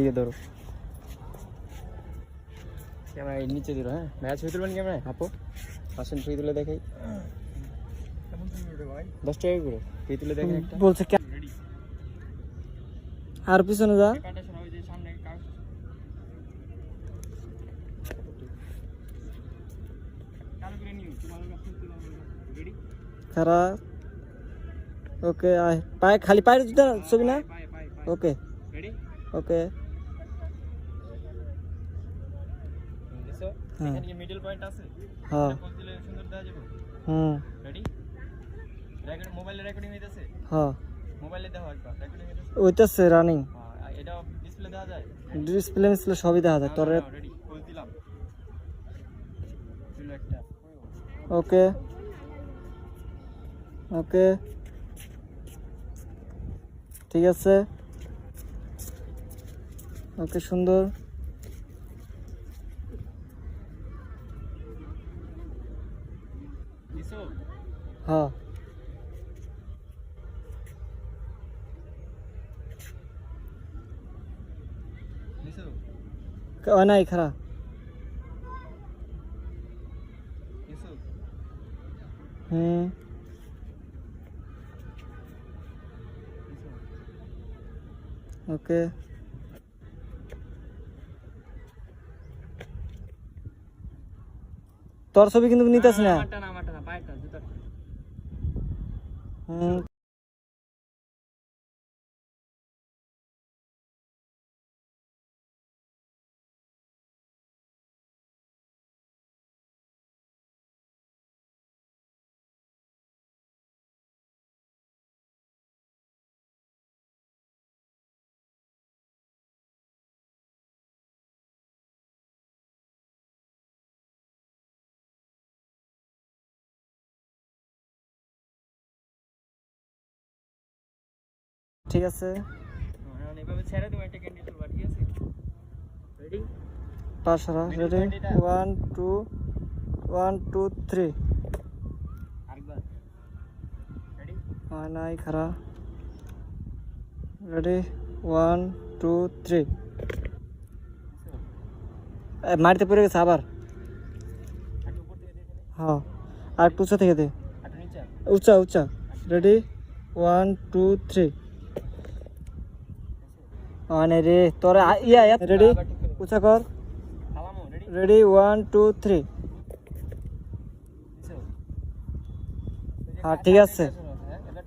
এই ধরো। ক্যামেরা নিচে দিল হ্যাঁ? ম্যাচ ছবি তুলবেন ক্যামেরায়? আপু। আসেন ছবি তুলে দেখাই। দশ টাকা করে। ছবি তুলে দেখেন একটা। বলছে আর পিছনে যা। কাটা ওকে আয়। পায়ে খালি পায়ের জুতা ছবি না? ওকে রেডি ওকে হ্যাঁ। মিডল পয়েন্ট আছে? হ্যাঁ। পোজ সুন্দর দেওয়া যাবে? হুম। রেডি রেকর্ড মোবাইলে রেকর্ডিং হইতাছে? হ্যাঁ। মোবাইলে দেখো একবার। রেকর্ডিং হইতাছে? ওইটাছে রানিং হ্যাঁ এটা ডিসপ্লে দেওয়া যায়? ডিসপ্লে সবই দেখা যায়। তোর রেডি পোজ দিলাম। একটা ওকে ওকে ঠিক আছে? ওকে সুন্দর। হ্যাঁ। নাই খারা দিছো হুম। ওকে। তোর ছবি কিন্তু নিতেছ না। হুম ঠিক আছে হ্যাঁ এইভাবে ছেড়ে দেবো একটা ক্যান্ডি তুলবা ঠিক আছে রেডি পাঁচশো ready one two one two three আরেকবার রেডি হয় নাই খারা রেডি ওয়ান টু থ্রি মাটিতে পড়ে গেছে আবার একটু উপর থেকে দেখে নে। হ্যাঁ আর একটু উঁচা থেকে দে একটু নিচে উঁচা উঁচা রেডি ওয়ান টু থ্রি মানে রে তোর ইয়া রেডি দাও। উঁচা কর। রেডি ওয়ান টু থ্রি হ্যাঁ ঠিক আছে।